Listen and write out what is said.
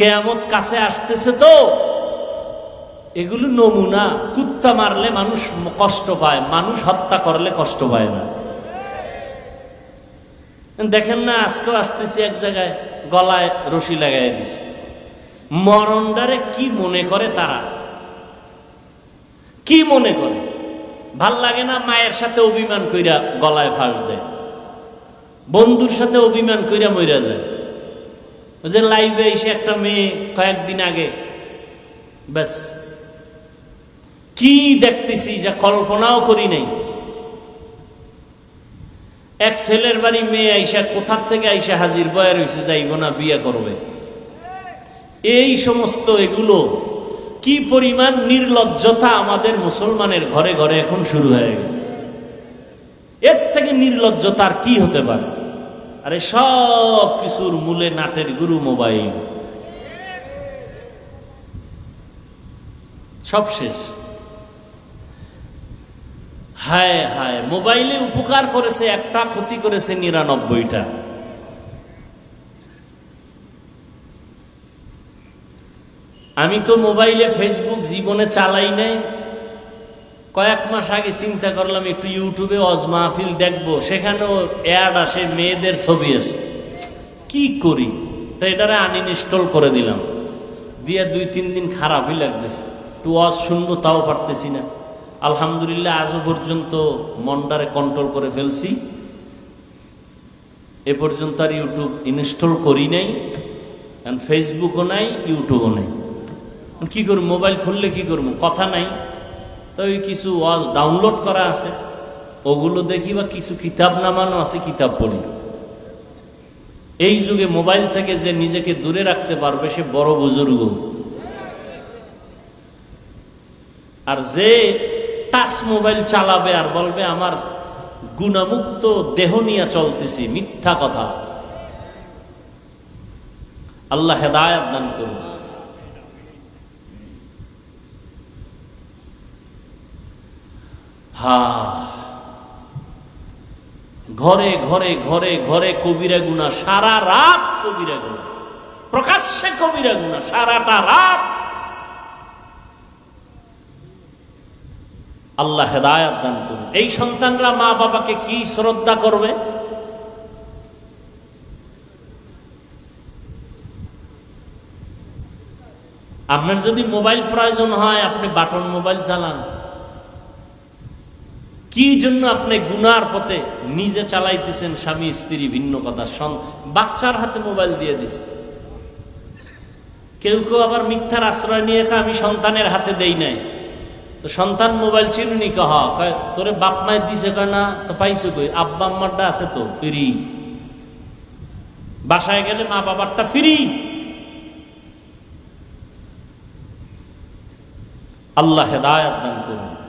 কেয়ামত কাছে আসতেছে তো, এগুলো নমুনা, কুত্তা মারলে মানুষ কষ্ট পায়, মানুষ হত্যা করলে কষ্ট পায় না। দেখেন না, আজকেও আসতেছি এক জায়গায়, গলায় রশি লাগাই দিছে। মরণডারে কি মনে করে তারা? কি মনে করে? ভালো লাগে না মায়ের সাথে অভিমান কইরা গলায় ফাঁস দেয়? বন্ধুর সাথে অভিমান কইরা মইরা যায়। ওই যে লাইভে এসে একটা মেয়ে কয়েকদিন আগে, ব্যাস। কি দেখতেছি যা কল্পনাও করি নাই। এক ছেলের বাড়ি মেয়ে আইসা কোথার থেকে আইসা হাজির বয়ার হয়েছে যাইব না, বিয়ে করবে। এই সমস্ত এগুলো কি পরিমাণ নির্লজ্জতা আমাদের মুসলমানের ঘরে ঘরে এখন শুরু হয়ে গেছে। এর থেকে নির্লজ্জতা আর কি হতে পারে? আরে সব কিছুর মূলে নাটের গুরু মোবাইল। সব শেষ। হায় হায়, মোবাইলে উপকার করেছে একটা, ক্ষতি করেছে নিরানব্বইটা। আমি তো মোবাইলে ফেসবুক জীবনে চালাই নাই। কয়েক মাস আগে চিন্তা করলাম, একটু ইউটিউবে অজ মাহফিল দেখব, সেখানেও অ্যাড আসে মেয়েদের ছবি আসে। কি করি? তো এটারে আনইনস্টল করে দিলাম। দিয়ে দুই তিন দিন খারাপই লাগতেছে। একটু ওয়াজ শুনব, তাও পারতেছি না। আলহামদুলিল্লাহ, আজও পর্যন্ত মনটারে কন্ট্রোল করে ফেলছি। এ পর্যন্ত আর ইউটিউব ইনস্টল করি নাই। ফেসবুকও নাই ইউটিউবও নাই। কি করব? মোবাইল খুললে কি করব? কথা নাই। তো ওই কিছু ওয়াজ ডাউনলোড করা আছে। ওগুলো দেখি বা কিছু কিতাব নামানো আছে, কিতাব পড়ি। এই যুগে মোবাইল থেকে যে নিজেকে দূরে রাখতে পারবে, সে বড় বুজুর্গ। আর যে টাচ মোবাইল চালাবে আর বলবে, আমার গুণামুক্ত দেহ নিয়ে চলতেছি, মিথ্যা কথা। আল্লাহ হেদায়াত দান করুন। হা। ঘরে ঘরে ঘরে ঘরে কবিরা গুণা, সারা রাত কবিরা গুণা। প্রকাশ্যে কবিরা গুণা, সারাটা রাত। আল্লাহ হেদায়াত দান করুন। এই সন্তানরা মা বাবাকে কি শ্রদ্ধা করবে? আপনার যদি মোবাইল প্রয়োজন হয়, আপনি বাটন মোবাইল চালান। কি জন্য আপনি গুনার পথে নিজে চালাইতেছেন? স্বামী, স্ত্রী, ভিন্ন কথা, সন- বাচ্চার হাতে মোবাইল দিয়ে দিছে। কেউ কেউ আবার মিথ্যার আশ্রয় নিয়ে আমি সন্তানের হাতে দেই নাই। তো সন্তান মোবাইল ছিল নি কহ তোরে বাপ মায়ের দিছে? কয়, না, তো পাইছো কই? আব্বা আম্মারটা আছে তো, ফ্রি। বাসায় গেলে মা বাবারটা ফ্রি। আল্লাহ হেদায়াত দান করুন।